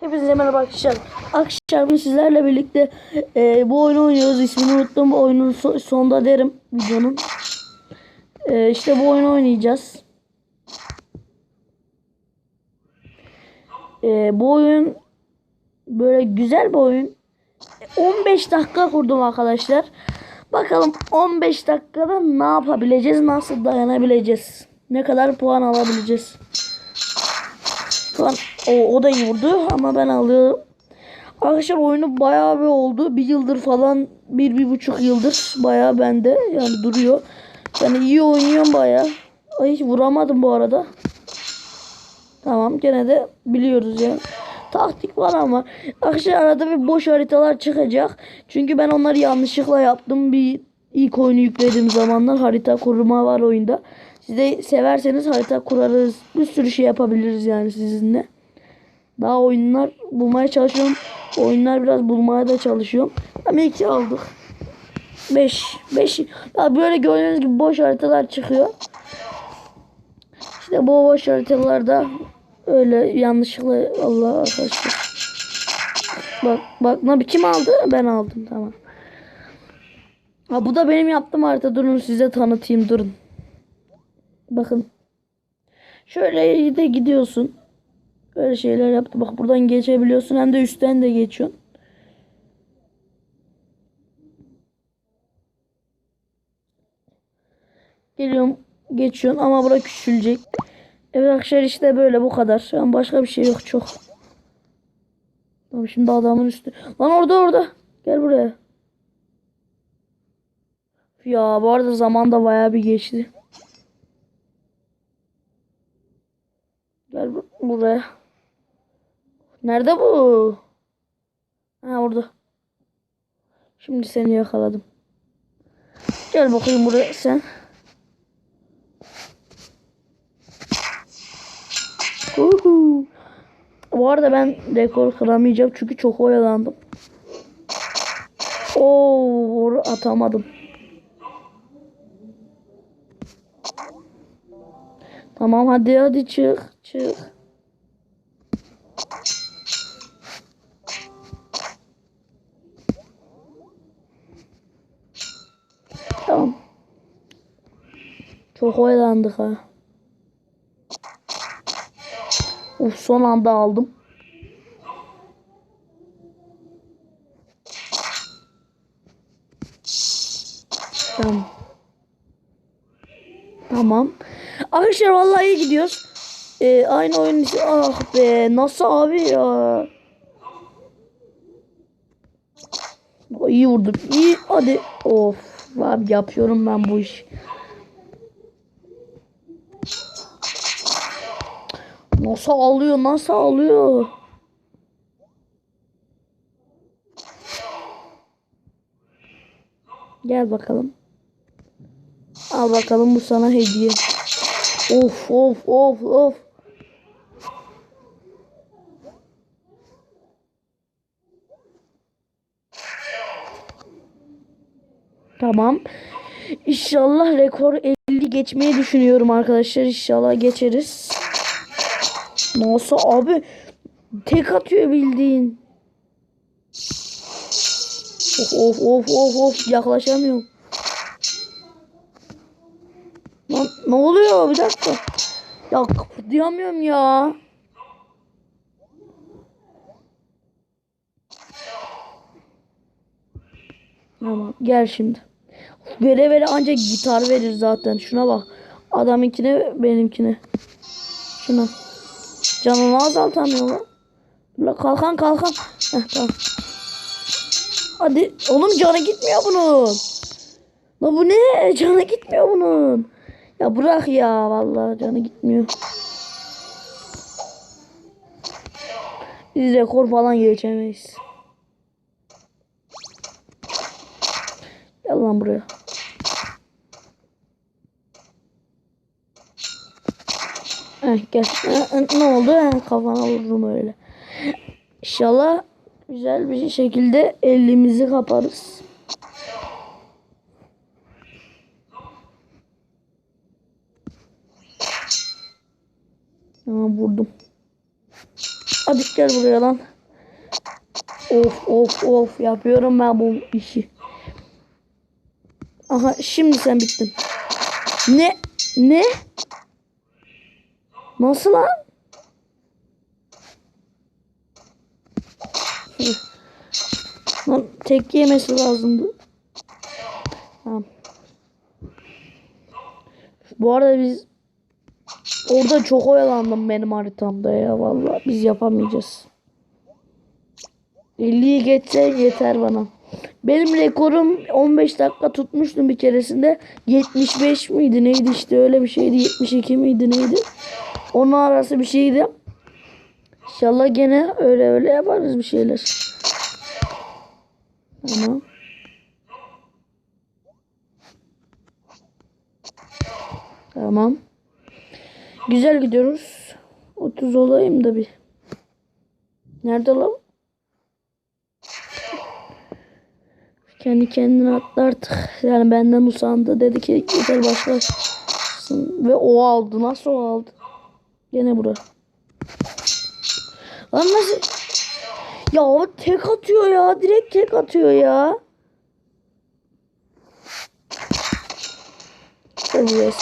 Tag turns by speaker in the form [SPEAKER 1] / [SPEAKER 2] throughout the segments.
[SPEAKER 1] Hepinize merhaba arkadaşlar. Bugün sizlerle birlikte e, bu oyunu oynuyoruz. İsmini unuttum. Bu oyunun so- sonunda derim videonun. E, işte bu oyunu oynayacağız. E, bu oyun böyle güzel bir oyun. E, 15 dakika kurdum arkadaşlar. Bakalım 15 dakikada ne yapabileceğiz? Nasıl dayanabileceğiz? Ne kadar puan alabileceğiz? Şu an o, o da iyi vurdu ama ben alıyorum. Arkadaşlar oyunu bayağı bir oldu. Bir yıldır falan bir, bir buçuk yıldır bayağı bende yani duruyor. Yani iyi oynuyorum bayağı. Ay hiç vuramadım bu arada. Tamam gene de biliyoruz ya. Taktik var ama arkadaşlar arada bir boş haritalar çıkacak. Çünkü ben onları yanlışlıkla yaptım. Bir ilk oyunu yüklediğim zamanlar harita kurma var oyunda. Siz de severseniz harita kurarız. Bir sürü şey yapabiliriz yani sizinle. Daha oyunlar bulmaya çalışıyorum. Oyunlar biraz bulmaya da çalışıyorum. Ama iki aldık. 5. 5. Ya böyle gördüğünüz gibi boş haritalar çıkıyor. İşte bu boş haritalarda öyle yanlışlıkla Allah arkadaşlar. Bak bak ne kim aldı? Ben aldım tamam. Ha bu da benim yaptığım harita. Durun size tanıtayım durun. Bakın. Şöyle de gidiyorsun. Böyle şeyler yaptı. Bak buradan geçebiliyorsun. Hem de üstten de geçiyorsun. Geliyorum. Geçiyorsun ama bura küçülecek. Evet arkadaşlar işte böyle bu kadar. Yani başka bir şey yok çok. Tamam şimdi adamın üstü. Lan orada orada. Gel buraya. Ya bu arada zaman da bayağı bir geçti. Gel bu- buraya. Nerede bu? Ha orada. Şimdi seni yakaladım. Gel bakayım buraya sen. Uhu. Bu arada ben rekor kıramayacağım çünkü çok oyalandım. Oo atamadım. Tamam hadi hadi çık çık. Tamam. Çok oyalandık ha. Uf son anda aldım. Tamam. Tamam. Arkadaşlar vallahi iyi gidiyoruz. Ee, aynı oyun ah be nasıl abi ya. İyi vurdum. İyi hadi. Of abi yapıyorum ben bu iş. Nasıl alıyor nasıl alıyor. Gel bakalım. Al bakalım bu sana hediye. Of of of of. Tamam. İnşallah rekor 50 geçmeyi düşünüyorum arkadaşlar. İnşallah geçeriz. Nasıl abi? Tek atıyor bildiğin. Of of of of of yaklaşamıyorum. Lan ne oluyor bir dakika. Ya kıpırdayamıyorum ya. Tamam gel şimdi. Vere vere ancak gitar verir zaten. Şuna bak. Adamınkine benimkine. Şuna. Canını azaltamıyor lan. La kalkan kalkan. Heh, tamam. Hadi oğlum canı gitmiyor bunun. La bu ne? Canı gitmiyor bunun. Ya bırak ya vallahi canı gitmiyor. Biz rekor falan geçemeyiz. Gel lan buraya. Heh, gel. Ne oldu? Heh, kafana vururum öyle. İnşallah güzel bir şekilde elimizi kaparız. Tamam vurdum. Hadi gel buraya lan. Of of of yapıyorum ben bu işi. Aha şimdi sen bittin. Ne? Ne? Nasıl lan? Lan tek yemesi lazımdı. Tamam. Bu arada biz orada çok oyalandım benim haritamda ya vallahi biz yapamayacağız. 50'yi geçse yeter bana. Benim rekorum 15 dakika tutmuştum bir keresinde. 75 miydi neydi işte öyle bir şeydi. 72 miydi neydi. Onun arası bir şeydi. İnşallah gene öyle öyle yaparız bir şeyler. Tamam. Tamam. Güzel gidiyoruz. 30 olayım da bir. Nerede lan? Kendi kendine attı artık. Yani benden usandı. Dedi ki yeter başlasın. Ve o aldı. Nasıl o aldı? Gene bura. Lan nasıl? Ya tek atıyor ya. Direkt tek atıyor ya. Sen. Tamam.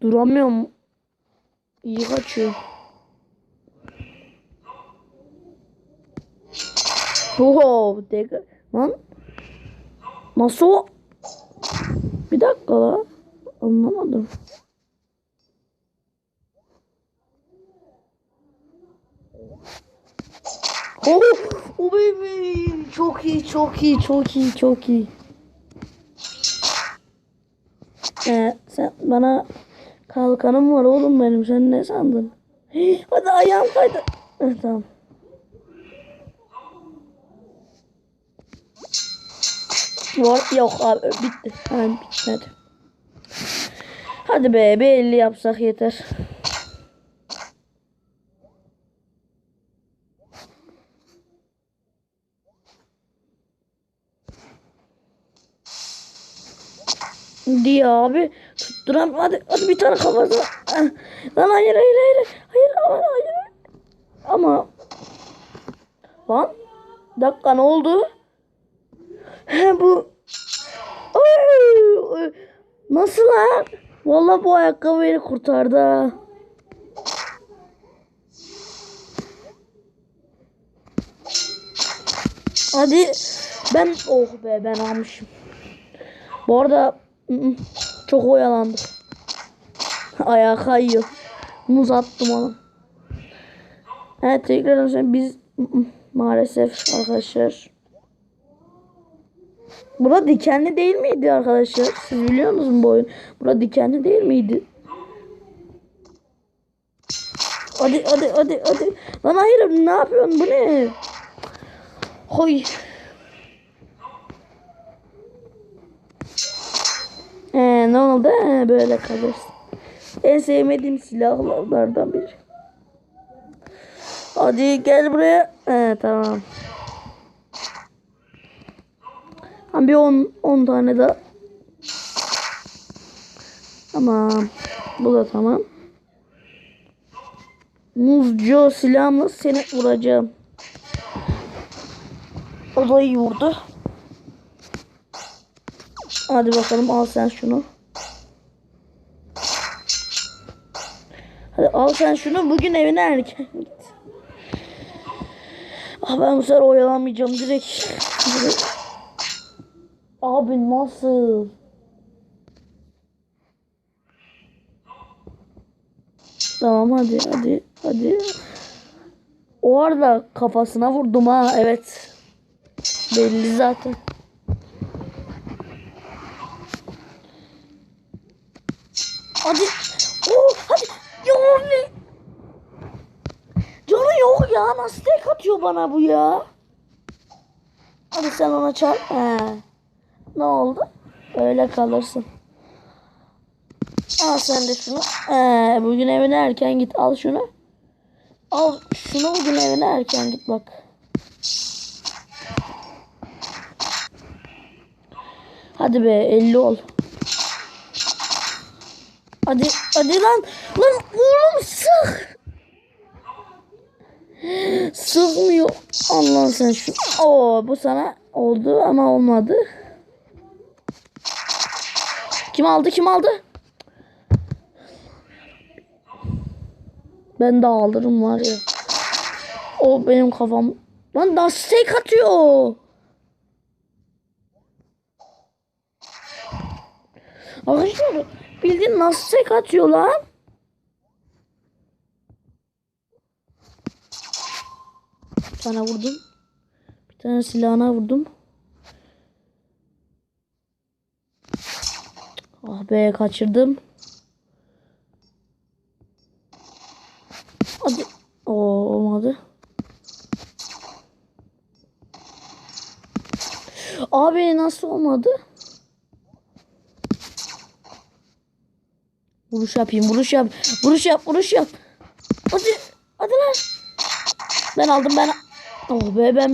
[SPEAKER 1] Duramıyorum. İyi kaçıyor. Oho, tek lan. Nasıl o? Bir dakika la. Anlamadım. Oh, oh bebeğim. Çok iyi, çok iyi, çok iyi, çok iyi. Ee, sen bana kalkanım var oğlum benim. Sen ne sandın? Hii, Hadi ayağım kaydı. Eh, tamam. Var yok abi bitti. Hemen bitmedi. Hadi be bir 50 yapsak yeter. diye abi tutturam hadi hadi bir tane kafasına Ah, lan hayır hayır hayır hayır ama hayır ama lan dakika ne oldu He bu nasıl lan Vallahi bu ayakkabı beni kurtardı ha. Hadi ben oh be ben almışım. Bu arada ı-ı, çok oyalandık. Ayağı kayıyor. Muz attım ona. Evet tekrar biz ı-ı, maalesef arkadaşlar. Bura dikenli değil miydi arkadaşlar? Siz biliyor musunuz bu oyun? Bura dikenli değil miydi? Hadi hadi hadi hadi. Lan hayır ne yapıyorsun bu ne? Hoy. Ee, böyle kalırsın. En sevmediğim silahlardan biri. Hadi gel buraya. Ee, tamam. Ha, bir 10 10 tane daha. Tamam. Bu da tamam. Muzcu silahımla seni vuracağım. O da iyi vurdu. Hadi bakalım al sen şunu. Hadi al sen şunu. Bugün evine erken git. Ah ben bu sefer oyalanmayacağım direkt. direkt. Abi nasıl? Tamam hadi hadi hadi. O arada kafasına vurdum ha evet. Belli zaten. Hadi. Abi. Canı yok ya. Nasıl tek atıyor bana bu ya? Hadi sen ona çarp. He. Ne oldu? Öyle kalırsın. Al sen de şunu. Ee, bugün evine erken git. Al şunu. Al şunu bugün evine erken git bak. Hadi be 50 ol. Hadi hadi lan. Lan oğlum sık. Sıkmıyor. Allah sen şu. Oo bu sana oldu ama olmadı. Kim aldı? Kim aldı? Ben de alırım var ya. O benim kafam. Lan daha steak atıyor. Arkadaşlar bildiğin nasıl steak atıyor lan? Bir tane vurdum. Bir tane silahına vurdum. Ah be kaçırdım. Hadi. Oo olmadı. Abi nasıl olmadı? Vuruş yapayım, vuruş yap. Vuruş yap, vuruş yap. Hadi, hadi lan. Ben aldım ben. Oh be ben